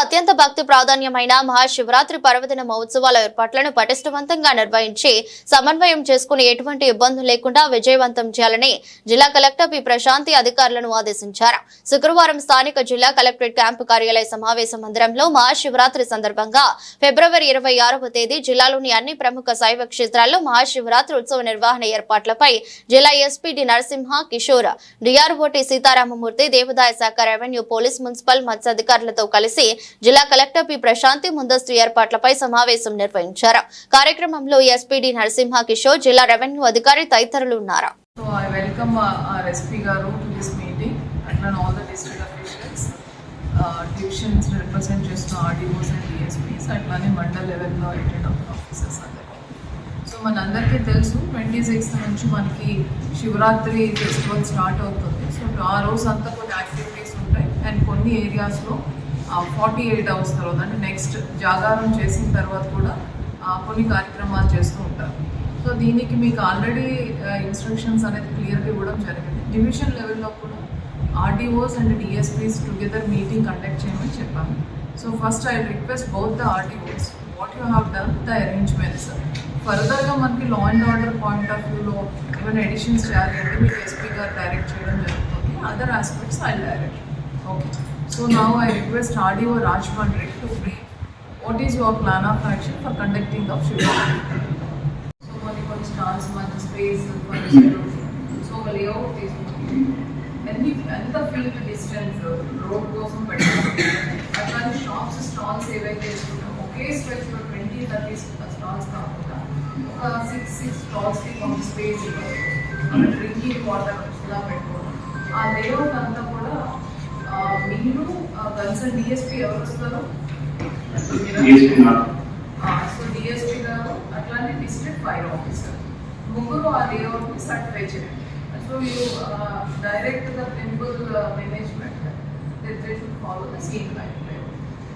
అత్యంత భక్తి ప్రాధాన్యమైన మహాశివరాత్రి పర్వదిన మహోత్సవాల ఏర్పాట్లను పటిష్టవంతంగా నిర్వహించి సమన్వయం చేసుకుని ఎటువంటి ఇబ్బందులు లేకుండా విజయవంతం చేయాలని జిల్లా కలెక్టర్ పి ప్రశాంతి అధికారులను ఆదేశించారు. శుక్రవారం స్థానిక జిల్లా కలెక్టరేట్ క్యాంపు కార్యాలయ సమావేశ మందిరంలో మహాశివరాత్రి సందర్భంగా ఫిబ్రవరి ఇరవై ఆరవ తేదీ జిల్లాలోని అన్ని ప్రముఖ శైవ క్షేత్రాల్లో మహాశివరాత్రి ఉత్సవ నిర్వహణ ఏర్పాట్లపై జిల్లా SP D Narasimha Kishore DRO T Sitaramamurthy దేవాదాయ శాఖ రెవెన్యూ పోలీస్ మున్సిపల్ మత్స్యాధికారులతో కలిసి జిల్లా కలెక్టర్ పి ప్రశాంతి ముందస్తు ఏర్పాట్లపై సమావేశం నిర్వహించారు. కార్యక్రమంలో ఎస్పీడి నరసింహ కిషోర్ జిల్లా రెవెన్యూ అధికారి తదితరులు ఉన్నారు. So I welcome uh, our SP Garu to this meeting. And all the చేస్తున్న RDOs అండ్ డిఎస్పీస్ అట్లానే మండల్ లెవెల్లో అటెండ్ ఆఫీసర్స్ అందరూ సో మనందరికీ తెలుసు ట్వంటీ సిక్స్త్ నుంచి మనకి శివరాత్రి ఫెస్టివల్ స్టార్ట్ అవుతుంది. సో ఆ రోజు అంతా కొన్ని యాక్టివిటీస్ ఉంటాయి. అండ్ కొన్ని ఏరియాస్లో ఫార్టీ ఎయిట్ అవర్స్ తర్వాత అంటే నెక్స్ట్ జాగారం చేసిన తర్వాత కూడా ఆ, కొన్ని కార్యక్రమాలు చేస్తూ ఉంటారు. సో దీనికి మీకు ఆల్రెడీ ఇన్స్ట్రక్షన్స్ అనేది క్లియర్గా ఇవ్వడం జరిగింది. డివిజన్ లెవెల్లో కూడా RTOs and DSPs together meeting conduct చేయమని చెప్పాను. So first I request both the RTOs what you have done the arrangements ఫర్దర్గా మనకి law and order point of వ్యూలో ఏమైనా ఎడిషన్స్ చేయాలి అంటే మీకు ఎస్పీ గారు డైరెక్ట్ చేయడం జరుగుతుంది. Other aspects I direct okay so now I request RDO Rajahmundry to brief what is your plan of action for conducting of Shivaratri so మనకి కొన్ని స్టాల్స్ మంచి స్పేస్ సో ఒక లేఅవుట్ తీసుకుంటే ఎన్ని ఎంత ఫీల్డ్ డిస్టెన్స్ రోడ్ కోసం పెట్టాలి అట్లానే షాప్స్ స్టాల్స్ ఏవైతే వేసుకుంటాం ఒకే స్ట్రెచ్లో ట్వంటీ థర్టీ స్టాల్స్ కాకుండా ఒక సిక్స్ సిక్స్ స్టాల్స్కి కొంత స్పేస్ డ్రింకింగ్ వాటర్ ఇలా పెట్టుకోవడం. ఆ లేఅవుట్ అంతా కూడా ఆ, మీరు కన్సర్న్ డిఎస్పీ ఎవరు వస్తారో. సో డిఎస్పీ గారు అట్లానే డిస్ట్రిక్ట్ ఫైర్ ఆఫీసర్. ముగ్గురు ఆ లేఅవుట్ని సర్టిఫై చేయండి. So you direct the temple management they should follow the same line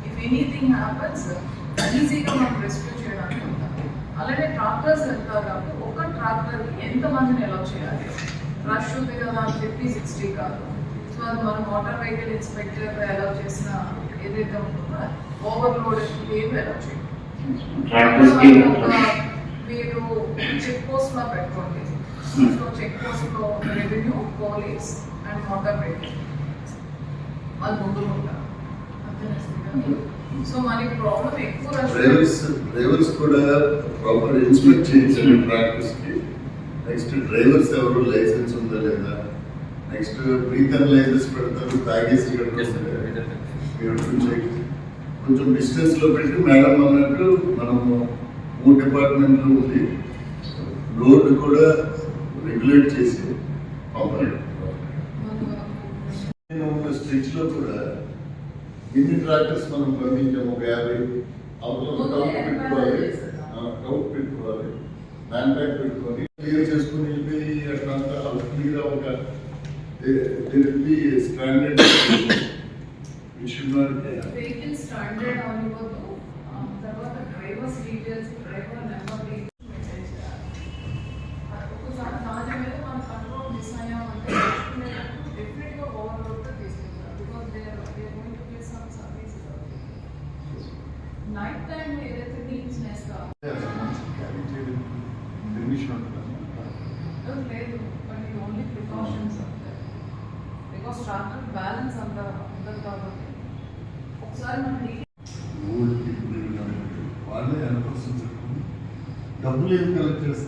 if anything happens ఈజీగా మనం రెస్క్యూ చేయడానికి ఉంటాం. అలానే ట్రాక్టర్స్ వెళ్తారు కాబట్టి ఒక ట్రాక్టర్కి ఎంతమందిని ఎలా చేయాలి? రష్ ఉంది కదా అని చెప్పి సిక్స్టీ కాదు. సో అది మన మోటార్ వెహికల్ ఇన్స్పెక్టర్ ఎలా చేసిన ఏదైతే ఉంటుందో ఓవర్లోడ్ ఏమి ట్రాక్టర్స్కి మీరు చెక్ పోస్ట్లో పెట్టుకోండి. సో చెక్ పోస్ట్లో revenue police and motor vehicle వాళ్ళు ముందు ఉంటారు. సో మనకి ప్రాబ్లం ఎక్కువ డ్రైవర్స్ డ్రైవర్స్ కూడా ప్రాపర్ ఇన్స్పెక్ట్ చేయించండి ప్రాక్టీస్కి. నెక్స్ట్ డ్రైవర్స్ ఎవరు లైసెన్స్ ఉందా లేదా? నెక్స్ట్ బ్రీతర్ లైసెన్స్ పెడతారు తాగేసి కొంచెం కొంచెం డిస్టెన్స్లో పెట్టి మేడం అన్నట్టు మనము మూడు డిపార్ట్మెంట్లు ఉంది. రోడ్డు కూడా రెగ్యులేట్ చేసి ఉన్న స్ట్రిచ్లో కూడా ఎన్ని ట్రాక్టర్స్ మనం పంపించాము? ఒక యాభై. అవతల పెట్టుకోవాలి. పెట్టుకోవాలి. ల్యాండ్ బ్యాగ్ పెట్టుకొని స్టాండర్డ్ వెహికల్ స్టాండర్డ్ అవ్వదు తర్వాత డ్రైవర్స్ డీటెయిల్స్ డ్రైవర్ నెంబర్ ఒక్కసారి దాని మీద మన కంట్రోల్ మిస్ అయ్యామంటే డెఫినెట్గా ఓవర్లోడ్ తీసుకుంటారు because they are they are going to play some service night time ఏదైతే టీమ్స్ నేస్తారో బికాస్ బ్యాలెన్స్ అంత ఉండదు కాబట్టి ఒకసారి మనం డీటెయిల్ వాళ్ళే ఎనపర్సన్ డబ్బులు ఏం కలెక్ట్ చేస్తారు?